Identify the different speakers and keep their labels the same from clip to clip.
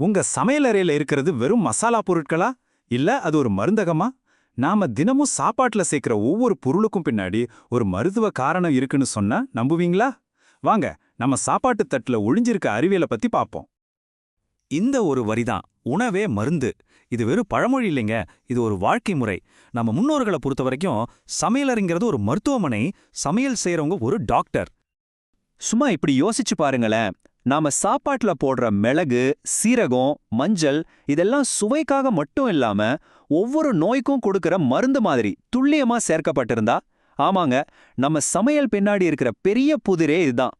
Speaker 1: உங்க சமையலறையில இருக்கிறது வெறும் மசாலா பொருட்களா? இல்ல அது ஒரு மருந்தகமா? நாம தினமும் சாப்பாட்டுல சேர்க்கிற ஒவ்வொரு பொருளுக்கும் பின்னாடி ஒரு மருத்துவ காரணம் இருக்குன்னு சொன்னா நம்புவீங்களா? வாங்க நம்ம சாப்பாட்டு தட்டுல ஒழிஞ்சிருக்க அறிவியலை பத்தி பாப்போம்
Speaker 2: இந்த ஒரு வரிதான் உணவே மருந்து. இது வெறும் பழமொழி இல்லைங்க இது ஒரு வாழ்க்கை முறை. நம்ம முன்னோர்களை பொறுத்த வரைக்கும் சமையலறிங்கிறது ஒரு மருத்துவமனை சமையல் செய்யறவங்க ஒரு டாக்டர்.
Speaker 3: சும்மா இப்படி யோசிச்சு பாருங்களேன் நாம சாப்பாட்டுல போடுற மிளகு சீரகம் மஞ்சள் இதெல்லாம் சுவைக்காக மட்டும் இல்லாம ஒவ்வொரு நோய்க்கும் கொடுக்கிற மருந்து மாதிரி துல்லியமா சேர்க்கப்பட்டிருந்தா. ஆமாங்க நம்ம சமையல் பின்னாடி இருக்கிற பெரிய புதிரே இதுதான்.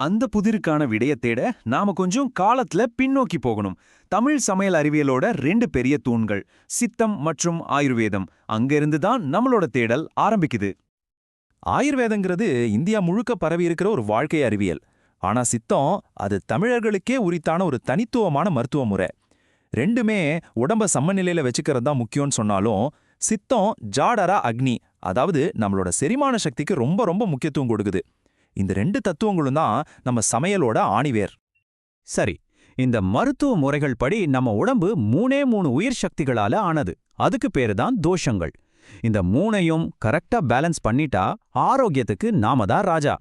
Speaker 2: அந்த புதிருக்கான விடைய தேட நாம கொஞ்சம் காலத்துல பின்னோக்கி போகணும். தமிழ் சமையல் அறிவியலோட ரெண்டு பெரிய தூண்கள் சித்தம் மற்றும் ஆயுர்வேதம். அங்கிருந்து தான் நம்மளோட தேடல் ஆரம்பிக்குது. ஆயுர்வேதங்கிறது இந்தியா முழுக்க பரவி இருக்கிற ஒரு வாழ்க்கை அறிவியல். ஆனா சித்தம் அது தமிழர்களுக்கே உரித்தான ஒரு தனித்துவமான மருத்துவ முறை. ரெண்டுமே உடம்ப சமநிலையில வச்சுக்கிறது தான் முக்கியம்னு சொன்னாலும் சித்தம் ஜாடரா அக்னி அதாவது நம்மளோட செரிமான சக்திக்கு ரொம்ப ரொம்ப முக்கியத்துவம் கொடுக்குது. இந்த ரெண்டு தத்துவங்களும் தான் நம்ம சமையலோட ஆணிவேர்.
Speaker 3: சரி இந்த மருத்துவ முறைகள் படி நம்ம உடம்பு மூணே மூணு உயிர் சக்திகளால ஆனது. அதுக்கு பேரு தான் தோஷங்கள். இந்த மூணையும் கரெக்டா பேலன்ஸ் பண்ணிட்டா ஆரோக்கியத்துக்கு நாம தான் ராஜா.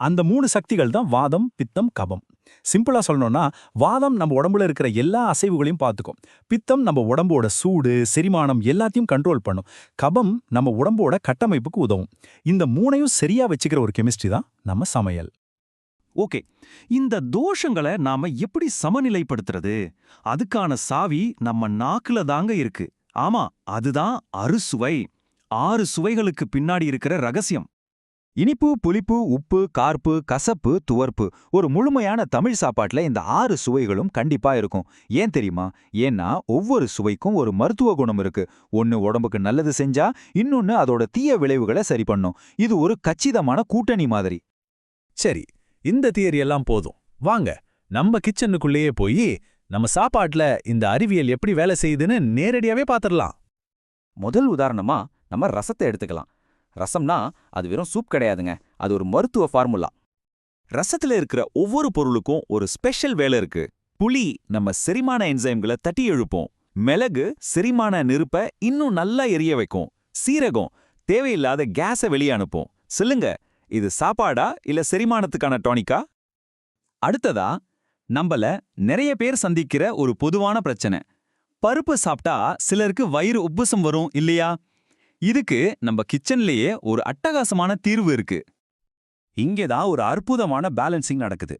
Speaker 1: அந்த மூணு சக்திகள் தான் வாதம் பித்தம் கபம். சிம்பிளா சொல்லணும்னா வாதம் நம்ம உடம்புல இருக்கிற எல்லா அசைவுகளையும் பார்த்துக்கும். பித்தம் நம்ம உடம்போட சூடு செரிமானம் எல்லாத்தையும் கண்ட்ரோல் பண்ணும். கபம் நம்ம உடம்போட கட்டமைப்புக்கு உதவும். இந்த மூணையும் சரியா வச்சுக்கிற ஒரு கெமிஸ்ட்ரி தான் நம்ம சமையல்.
Speaker 2: ஓகே. இந்த தோஷங்களை நாம எப்படி சமநிலைப்படுத்துறது? அதுக்கான சாவி நம்ம நாக்குல தாங்க இருக்கு. ஆமா அதுதான் அறுசுவை. ஆறு சுவைகளுக்கு பின்னாடி இருக்கிற ரகசியம்.
Speaker 3: இனிப்பு புளிப்பு உப்பு கார்ப்பு கசப்பு துவர்ப்பு ஒரு முழுமையான தமிழ் சாப்பாட்டுல இந்த ஆறு சுவைகளும் கண்டிப்பா இருக்கும். ஏன் தெரியுமா? ஏன்னா ஒவ்வொரு சுவைக்கும் ஒரு மருத்துவ குணம் இருக்கு. ஒன்னு உடம்புக்கு நல்லது செஞ்சா இன்னொன்னு அதோட தீய விளைவுகளை சரி பண்ணும். இது ஒரு கச்சிதமான கூட்டணி மாதிரி.
Speaker 1: சரி இந்த தியரி எல்லாம் போதும். வாங்க நம்ம கிச்சனுக்குள்ளேயே போய் நம்ம சாப்பாட்டுல இந்த அறிவியல் எப்படி வேலை செய்யுதுன்னு நேரடியாவே பாத்திரலாம்.
Speaker 3: முதல் உதாரணமா நம்ம ரசத்தை எடுத்துக்கலாம். ரசம்னா அது வெறும் சூப் கிடையாதுங்க. அது ஒரு மருத்துவ ஃபார்முலா ரசத்துல இருக்கிற ஒவ்வொரு பொருளுக்கும் ஒரு ஸ்பெஷல் வேலை இருக்கு. புளி நம்ம செரிமான என்சைம்களை தட்டி எழுப்போம். மிளகு செரிமான நெருப்ப இன்னும் நல்லா எரிய வைக்கும். சீரகம் தேவையில்லாத கேஸை வெளியே அனுப்பும். சொல்லுங்க இது சாப்பாடா இல்ல செரிமானத்துக்கான டானிக்கா அடுத்ததா நம்மள நிறைய பேர் சந்திக்கிற ஒரு பொதுவான பிரச்சனை. பருப்பு சாப்பிட்டா சிலருக்கு வயிறு உப்புசம் வரும் இல்லையா? இதுக்கு நம்ம கிச்சன்லயே ஒரு அட்டகாசமான தீர்வு இருக்கு. இங்கேதான் ஒரு அற்புதமான பேலன்சிங் நடக்குது.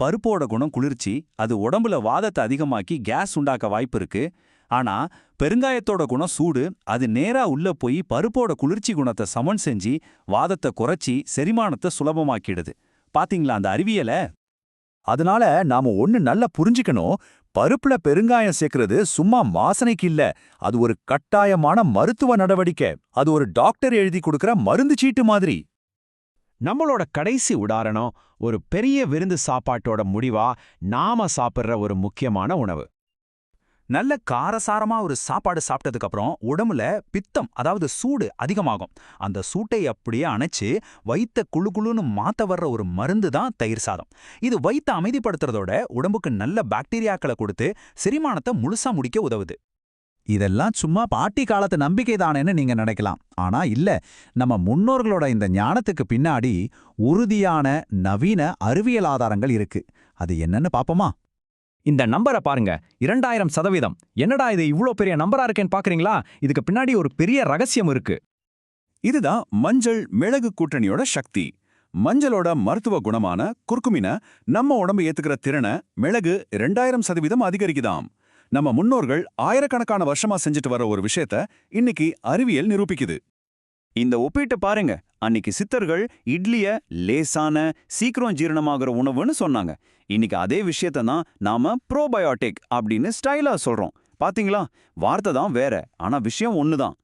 Speaker 3: பருப்போட குணம் குளிர்ச்சி அது உடம்புல வாதத்தை அதிகமாக்கி கேஸ் உண்டாக்க வாய்ப்பு இருக்கு. ஆனா பெருங்காயத்தோட குணம் சூடு அது நேரா உள்ள போய் பருப்போட குளிர்ச்சி குணத்தை சமன் செஞ்சு வாதத்தை குறைச்சி செரிமானத்தை சுலபமாக்கிடுது. பாத்தீங்களா அந்த அறிவியலை? அதனால நாம ஒன்னு நல்லா புரிஞ்சுக்கணும். பருப்புல பெருங்காயம் சேர்க்கறது சும்மா வாசனைக்கு இல்ல. அது ஒரு கட்டாயமான மருத்துவ நடவடிக்கை. அது ஒரு டாக்டர் எழுதி கொடுக்கிற மருந்து சீட்டு மாதிரி.
Speaker 4: நம்மளோட கடைசி உதாரணம் ஒரு பெரிய விருந்து சாப்பாட்டோட முடிவா நாம சாப்பிடுற ஒரு முக்கியமான உணவு.
Speaker 2: நல்ல காரசாரமா ஒரு சாப்பாடு சாப்பிட்டதுக்கு அப்புறம் உடம்புல பித்தம் அதாவது சூடு அதிகமாகும். அந்த சூட்டை அப்படியே அணைச்சு வயித்த குளு குளுன்னு மாத்த வர்ற ஒரு மருந்து தான் தயிர் சாதம். இது வயித்த அமைதிப்படுத்துறதோட உடம்புக்கு நல்ல பாக்டீரியாக்களை கொடுத்து செரிமானத்தை முழுசா முடிக்க உதவுது.
Speaker 1: இதெல்லாம் சும்மா பாட்டி காலத்து நம்பிக்கை தானேன்னு நீங்க நினைக்கலாம். ஆனா இல்ல நம்ம முன்னோர்களோட இந்த ஞானத்துக்கு பின்னாடி உறுதியான நவீன அறிவியல் ஆதாரங்கள் இருக்கு. அது என்னன்னு பாப்போமா?
Speaker 3: இந்த நம்பரை பாருங்க. இரண்டாயிரம் சதவீதம். என்னடா இது இவ்ளோ பெரிய நம்பரா இருக்கேன்னு பாக்குறீங்களா? இதுக்கு பின்னாடி ஒரு பெரிய ரகசியம் இருக்கு.
Speaker 2: இதுதான் மஞ்சள் மிளகு கூட்டணியோட சக்தி. மஞ்சளோட மருத்துவ குணமான குர்குமின நம்ம உடம்பு ஏத்துக்கிற திறனை மிளகு ரெண்டாயிரம் சதவீதம் அதிகரிக்குதாம். நம்ம முன்னோர்கள் ஆயிரக்கணக்கான வருஷமா செஞ்சுட்டு வர ஒரு விஷயத்த இன்னைக்கு அறிவியல் நிரூபிக்குது. இந்த ஒப்பீட்டை பாருங்க. அன்னைக்கு சித்தர்கள் இட்லிய லேசான சீக்கிரம் ஜீரணமாகிற உணவுன்னு சொன்னாங்க. இன்னைக்கு அதே விஷயத்த தான் நாம ப்ரோபயோட்டிக் அப்படின்னு ஸ்டைலா சொல்றோம். பாத்தீங்களா? வார்த்தை தான் வேற ஆனா விஷயம் ஒண்ணுதான்.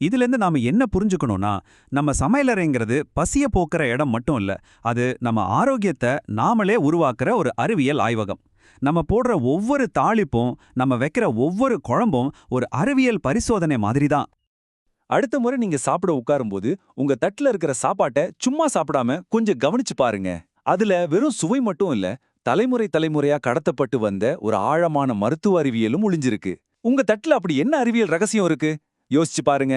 Speaker 1: இதிலிருந்து நாம என்ன புரிஞ்சுக்கணும்னா நம்ம சமையலறைங்கிறது பசிய போக்குற இடம் மட்டும் இல்ல அது நம்ம ஆரோக்கியத்தை நாமளே உருவாக்குற ஒரு அறிவியல் ஆய்வகம். நம்ம போடுற ஒவ்வொரு தாளிப்பும் நம்ம வைக்கிற ஒவ்வொரு குழம்பும் ஒரு அறிவியல் பரிசோதனை மாதிரி தான்
Speaker 3: அடுத்த முறை நீங்க சாப்பிட உட்காரும்போது உங்க தட்டுல இருக்கிற சாப்பாட்டை சும்மா சாப்பிடாம கொஞ்சம் கவனிச்சு பாருங்க. அதுல வெறும் சுவை மட்டும் இல்ல தலைமுறை தலைமுறையா கடத்தப்பட்டு வந்த ஒரு ஆழமான மருத்துவ அறிவியலும் ஒளிஞ்சிருக்கு. உங்க தட்டுல அப்படி என்ன அறிவியல் ரகசியம் இருக்கு? யோசிச்சு பாருங்க.